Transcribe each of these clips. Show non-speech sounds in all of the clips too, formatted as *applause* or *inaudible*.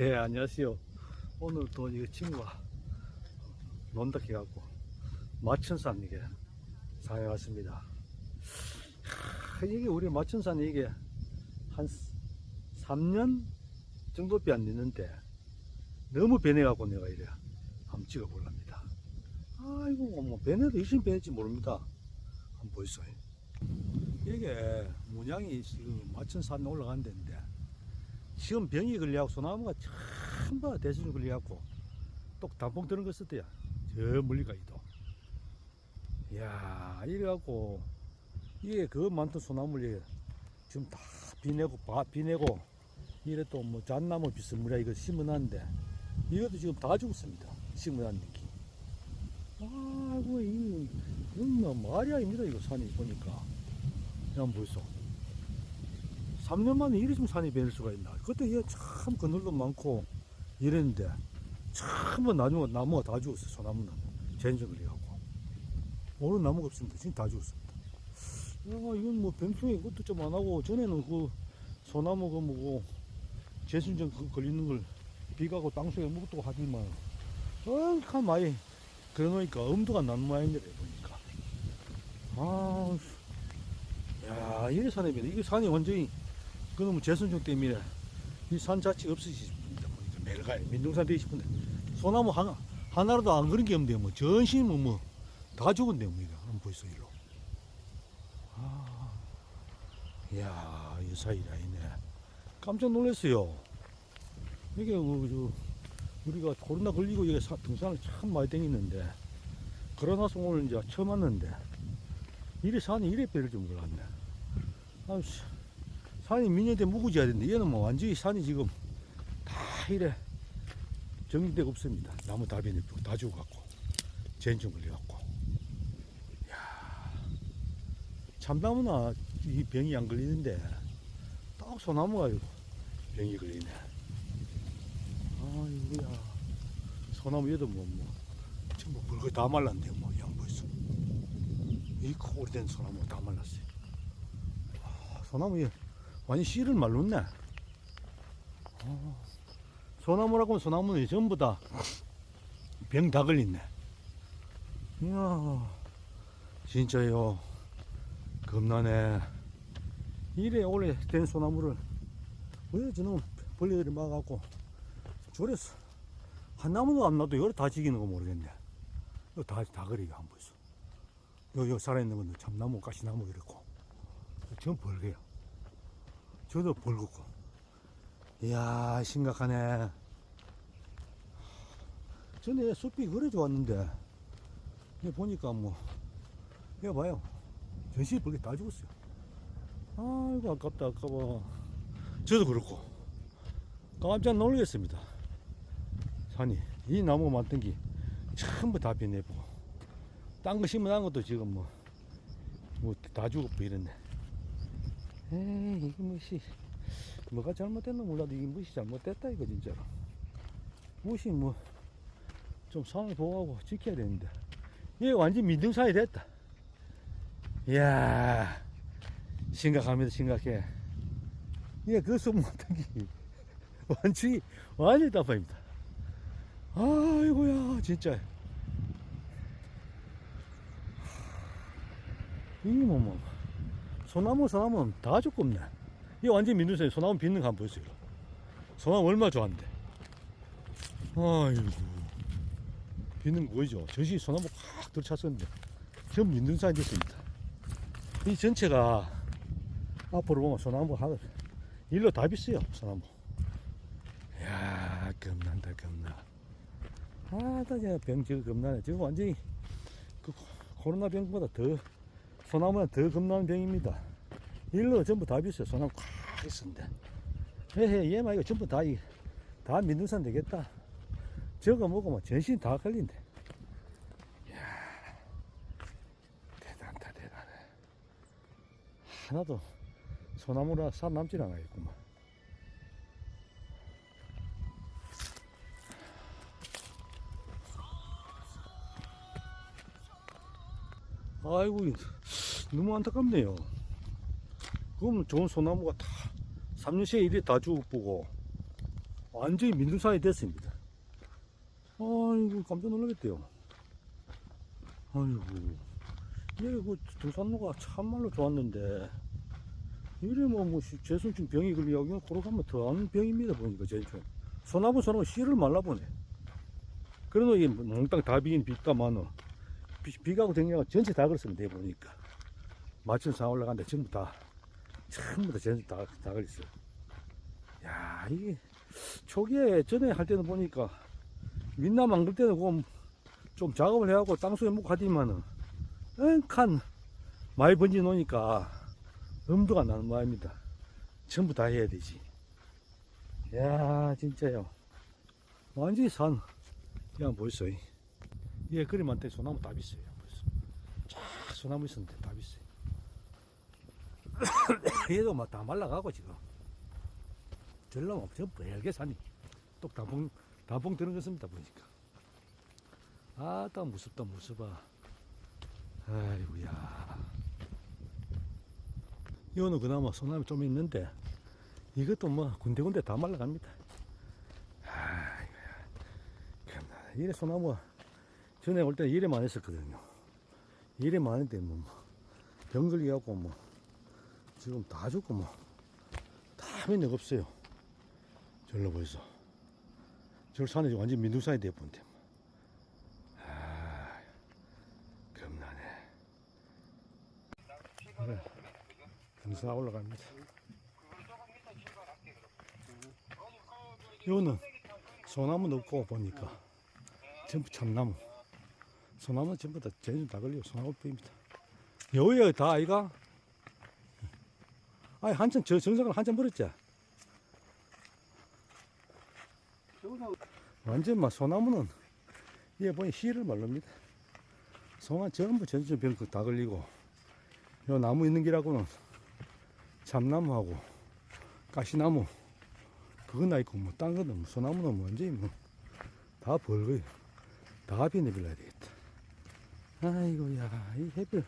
예, 안녕하세요. 오늘 또 이 친구가 논다 해갖고 마천산 이게 상해 왔습니다. 하, 이게 우리 마천산 이게 한 3년 정도밖에 안 됐는데 너무 변해갖고 내가 이래 한번 찍어볼랍니다. 아이고 뭐 변해도 열심히 변했지 모릅니다. 한번 보이소. 이게 문양이 지금 마천산 올라간 데인데 지금 병이 걸려갖고 소나무가 전부 다 대수로 걸려갖고 또 단풍 드는 거 썼대야 저 멀리까지도 이야 이래갖고 이게 그 많던 소나무를 지금 다 비내고 바, 비내고 이래 또 뭐 잣나무 비스무리야 이거 심어놨는데 이것도 지금 다 죽었습니다 심어놨는 게 아이고 이 이거 뭐 말이 아닙니다 이거 산이 보니까 한번 보이소 3년 만에 이리 좀 산이 변할 수가 있나. 그때 얘 참 그늘도 많고 이랬는데 참뭐 나무가, 나무가 다 죽었어, 소나무는. 전적을 해갖고. 오른 나무가 없습니다. 지금 다 죽었습니다. 야, 이건 뭐 병충해 그것도 좀 안 하고 전에는 그 소나무 그 뭐고 재순정 그 걸리는 걸 비가고 땅속에 묵고 하더만 얼참 많이 그러놓으니까 엄두가 난 모양이래 보니까. 아, 야, 산에 변해. 이게 산이 완전히 그놈 재선종 때문에 이 산 자체가 없어지십니다. 보니까 매일가에 민둥산 되고 싶은데 소나무 하나 하나라도 안 그런 게 없는데 뭐 전신 뭐뭐다 죽은데 뭐 이거 한번 보이소 일로. 아, 이야 이 사이라 있네. 깜짝 놀랐어요. 이게 그, 저, 우리가 코로나 걸리고 이게 사- 등산을 참 많이 다녔는데 그러나서 오늘 이제 처음 왔는데 이래 산이 이래 배를 좀 몰랐네. 아우씨. 산이 민년대 묵어져야 되는데 얘는 뭐 완전히 산이 지금 다 이래 정리되고 없습니다. 나무 다 변했고 다 죽어갖고 전증 걸려갖고 야 참나무나 이 병이 안 걸리는데 딱 소나무가 이거 병이 걸리네. 아이고야 소나무 얘도 뭐 뭐 전부 붉어 다 말랐네 뭐 양보있어. 이 오래된 소나무 다 말랐어요. 아, 소나무 얘 완전 씨를 말랐네. 어, 소나무라고 하면 소나무는 전부 다 병 다 걸렸네. 이야, 진짜요. 겁나네. 이래 오래된 소나무를 왜 저놈 벌레들이 막아갖고 저랬어. 한 나무도 안 나도 여기 다 지기는 거 모르겠네. 이거 다, 다 그리게 한 보이소. 여기, 여기 살아있는 건 참나무, 가시나무 이렇고. 전 벌개요. 저도 벌겋고. 이야, 심각하네. 전에 숲이 그래 좋았는데, 보니까 뭐, 여기 봐요. 전시 벌개 다 죽었어요. 아이고, 아깝다, 아까워. 저도 그렇고. 깜짝 놀랐습니다. 산이. 이 나무가 많던 게 전부 다 변해보고. 딴 거 심어놓은 것도 지금 뭐, 뭐 다 죽었고 이랬네. 에이, 이게 무엇이, 뭐가 잘못됐나 몰라도 이게 무엇이 잘못됐다, 이거 진짜로. 무엇이 뭐, 좀 상을 보호하고 지켜야 되는데. 이게 완전 민둥산이 됐다. 이야, 심각합니다, 심각해. 이게 그 소문 같은 게, 완전히, 완전히 답답입니다. 아이고야, 진짜. 이게 뭐, 뭐. 소나무, 소나무 다 죽고 없네. 이게 완전 민둥산이 소나무 빚는 거 한번 보세요. 소나무 얼마 좋아한대. 아이고. 빚는 거 보이죠? 저시 소나무 꽉 들어찼었는데. 전부 민둥산이 됐습니다. 이 전체가 앞으로 보면 소나무 하나, 일로 다 빚어요, 소나무. 이야, 겁난다, 겁나. 아, 나 진짜 병 지금 겁나네. 지금 완전히 그 코로나 병보다 더 소나무는 더 겁나는 병입니다. 일로 전부 다 비었어요. 소나무 꽉 있었는데. 헤헤, 얘만 이거 전부 다, 이, 다 민둥산 되겠다. 저거 먹으면 전신 다 걸린대. 이야, 대단하다, 대단해. 하나도 소나무라 살남질 않아겠구만. 아이고, 이거 너무 안타깝네요. 그러면 좋은 소나무가 다 3년째 이래 다 죽어보고 완전히 민둥산이 됐습니다. 아이고, 깜짝 놀라겠대요. 아이고, 이게 그 등산로가 참말로 좋았는데, 이래 뭐, 뭐, 시- 재순증 병이 걸리고, 그냥 코로 가면 더한 병입니다, 보니까, 제주. 소나무, 소나무 씨를 말라보네. 그래도 이 몽땅 다 비긴 많어. 비, 비가고 댕겨가 전체 다 그렇습니다, 보니까. 마천 산 올라간데 전부 다, 전부 다 전부 다, 다 걸렸어. 야, 이게, 초기에 전에 할 때는 보니까, 민남 안 걸 때는 그좀 작업을 해갖고 땅속에 묵고 하더니만은, 은칸 많이 번지 놓으니까, 엄두가 나는 모양입니다. 전부 다 해야 되지. 야, 진짜요. 완전히 산, 그냥 벌써, 예, 그림한테 소나무 다 비싸요. 벌써. 쫙 소나무 있었는데 다 비싸요. *coughs* 얘도 막 다 말라가고 지금. 전라면 전부 헬게 산이. 또 단풍, 단풍 드는 것입니다, 보니까. 아따, 무섭다, 무서워. 아이고야. 이거는 그나마 소나무 좀 있는데, 이것도 뭐 군데군데 다 말라갑니다. 아이고야. 이래 소나무, 전에 올때 이래 많이 했었거든요. 이래 많은데, 뭐, 병 걸려갖고 뭐, 지금 다 죽고 뭐, 다 맨날 없어요. 절로 벌써. 저 산이 완전 민둥산이 돼본데. 아, 겁나네. 그래. 등산 올라갑니다. 이거는 소나무 넣고 보니까 전부 참나무. 소나무 전부 다 제주 다 걸리고 소나무 뿌입니다. 여기가 다 아이가? 아니 한참 저 정상을 한참 벌었지. 완전 막 소나무는 이게 보니 씨를 말릅니다. 소나 전부 전주병 다 걸리고 요 나무 있는 길하고는 참나무하고 가시나무 그건 아니고 뭐 딴 거는 뭐 소나무는 뭐 완전히 뭐다 벌거요. 다 비내빌라야 되겠다. 아이고야 이 해별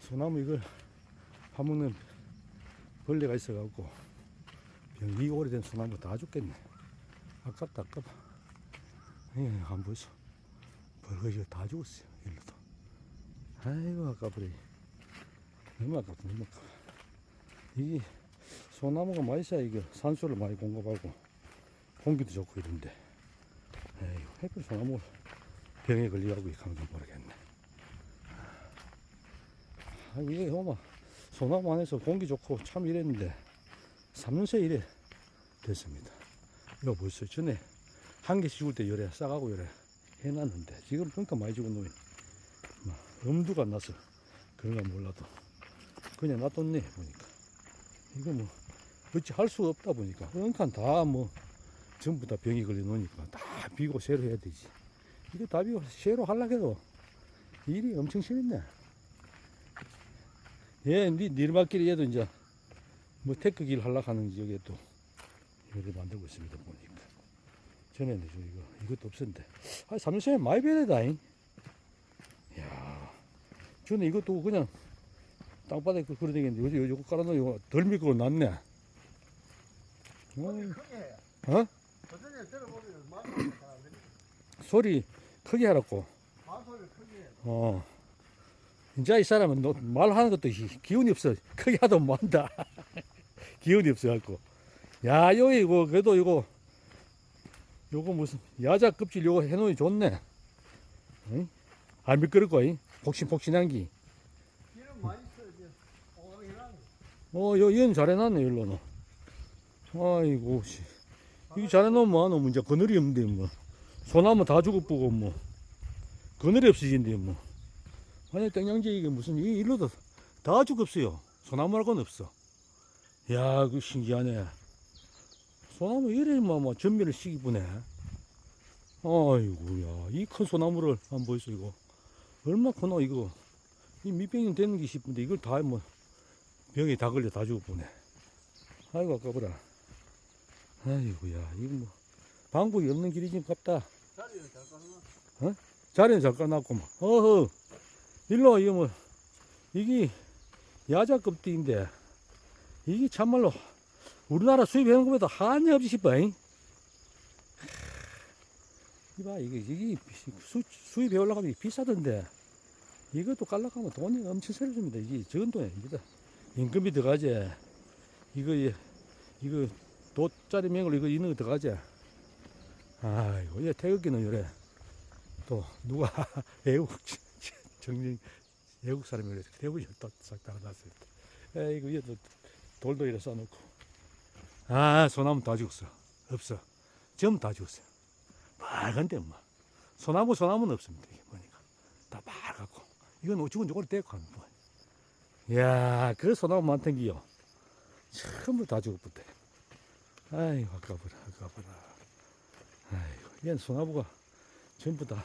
소나무 이걸 파먹는 벌레가 있어갖고 병이 오래된 소나무 다 죽겠네. 아깝다 아까워. 예, 안 보이소. 벌거지가 다 죽었어요. 일로도. 아이고 아까버리. 너무 아깝다 너무 아까워. 이게 소나무가 맛있어야 이게 산소를 많이 공급하고 공기도 좋고 이런데 에이 햇빛 소나무 병에 걸려가고 이렇게 하면 좀 모르겠네 아 이게 어마 소나무 안에서 공기 좋고 참 이랬는데 3년 새 이래 됐습니다. 이거 보세요 전에 한 개씩 죽을 때 요래 싸가고 요래 해놨는데 지금 그러니까 많이 죽은 놈이. 막 엄두가 안 나서 그런가 몰라도 그냥 놔뒀네 보니까. 이거 뭐 어찌 할 수가 없다 보니까. 그러니까 다뭐 전부 다 병이 걸려 놓으니까 다 비고 새로 해야 되지. 이거 다 비고 새로 하려고 해도 일이 엄청 심했네 예, 니 니르막길이 얘도 이제 뭐 테크길 하려고 하는지 여기에 또 이렇게 만들고 있습니다 보니까. 전에는 저 이거. 이것도 없었는데. 아 삼성에 많이 배려다잉. 야 저는 이것도 그냥 땅바닥에 그 그러 되겠는데 요즘 요거 깔아놓으면 덜 미끄러 놨네. 어, 어? 사람들이 소리 크게 하라고. 어 이제 이 사람은 너 말하는 것도 기- 기운이 없어 크게 하도 못한다 *laughs* 기운이 없어갖고 야 여기 이거 그래도 이거 요거 무슨 야자 껍질 요거 해놓으니 좋네 응? 안 미끄럽고 잉? 폭신폭신한 기 어, 여, 얘는 잘해놨네, 일로는. 아이고, 씨. 이게 잘해놓으면 뭐하노, 뭐, 이제 그늘이 없는데, 뭐. 소나무 다 죽어보고, 뭐. 그늘이 없어진대, 뭐. 아니, 땡양제 이게 무슨, 이 일로도 다 죽었어요. 소나무라고는 없어. 야, 그 신기하네. 소나무 이래, 뭐, 뭐, 전멸을 시기보네. 아이고야, 이 큰 소나무를 한번 보이소, 이거. 얼마 크노, 이거. 이 밑병이 되는 게 싶은데, 이걸 다, 뭐, 병이 다 걸려 다 죽어보네. 아이고, 아까보라. 아이고야, 이거 뭐, 방법이 없는 길이 지금 갑다. 깔아놔 자리는 잘 까놨구만. 어허, 일로 와, 이거 뭐, 이게 야자 급띠인데, 이게 참말로 우리나라 수입해온 것보다 한이 없이 싶어, 잉? 이봐 이게 이게 수, 수입에 올라가면 비싸던데 이것도 깔라가면 돈이 엄청 세줍니다 이게 적은 돈이 아닙니다. 임금이 들어가지. 이거 예, 이거 도짜리 맹을 이거 있는 거 들어가지. 아이고 얘 태극기는 요래 또 누가 *laughs* 외국 정령 외국 사람이 그래 태극기 또싹 달아놨어요. 에이고 얘도 돌도 이래 써놓고 아 소나무 다 죽었어 없어 전부 다 죽었어요. 빨간데 뭐 소나무 소나무는 없습니다. 이게 보니까 다 빨갛고 이건 죽은 저걸 떼고 하는 거. 이야 그 소나무 많던 기요. 전부 다 죽었대. 아이고 아까워라 아까워라. 아이고 얘는 소나무가 전부 다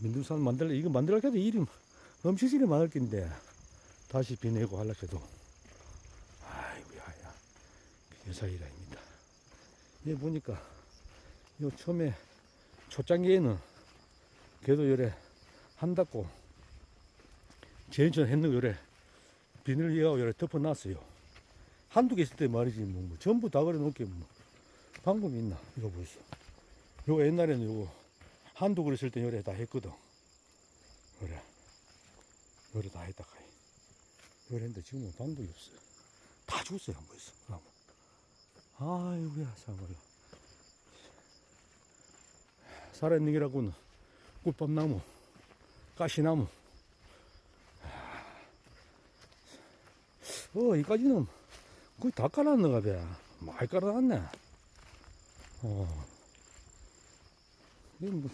민둥산 만들려 이거 해도 일이 엄청지게 많을 텐데 다시 비 내고 하려고 해도 아이고 야야 여사이라입니다. 얘 보니까 요 처음에 초장기에는 걔도 요래 한다고 제일 전 했는 거 요래 비닐 이하고 요래 덮어놨어요. 한두 개 있을 때 말이지 뭐, 뭐 전부 다 그래 놓게 뭐 방법이 있나 이거 보이소. 요 옛날에는 요거 한두 그릇 쓸 때 요래 다 했거든. 요래 요래 다 했다 가 요래 했는데 지금은 방법이 없어. 다 죽었어요 한 번에서. 아이고야 참말로. 살아있는 게라고는 꿀밤나무, 가시나무. 어, 이까지는 거의 다 깔았는가 봐. 많이 깔아놨네. 어. 이 뭐,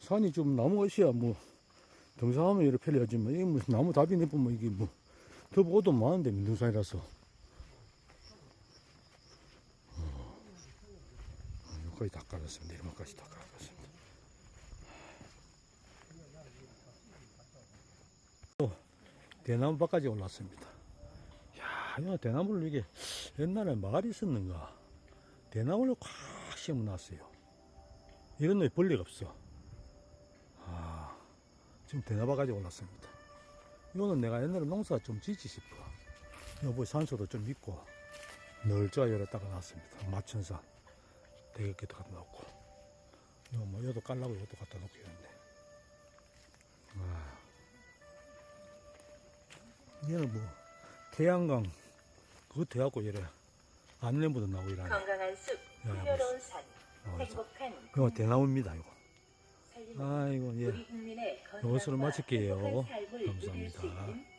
산이 좀 나무가 있어야 뭐, 등산하면 이렇게 편리하지만, 이게 무슨 나무 답이 내보면 이게 뭐, 더 보도 많은데, 민둥산이라서. 거의 다 깔았습니다. 이만까지 다 깔았습니다. 또 대나무 밖까지 올랐습니다. 야, 이거 대나무를 이게 옛날에 마을이 있었는가? 대나무를 꽉 심어놨어요. 이런 데 벌레가 없어. 아, 지금 대나무까지 올랐습니다. 이거는 내가 옛날에 농사 좀 짓지 싶어. 여보 산소도 좀 있고 널짜 열었다가 놨습니다. 마천산. 대격기도 갖다 놓고 이거 뭐 이것도 깔라고 이것도 갖다 놓고 이랬는데 아. 얘는 뭐 태양광 그거 돼갖고 이래 안내보도 나오고 이러네 건강한 숲, 야, 풍요로운 산, 나와서 행복한 이거 대나무입니다 이거 아이고 예 이것으로 마칠게요. 감사합니다.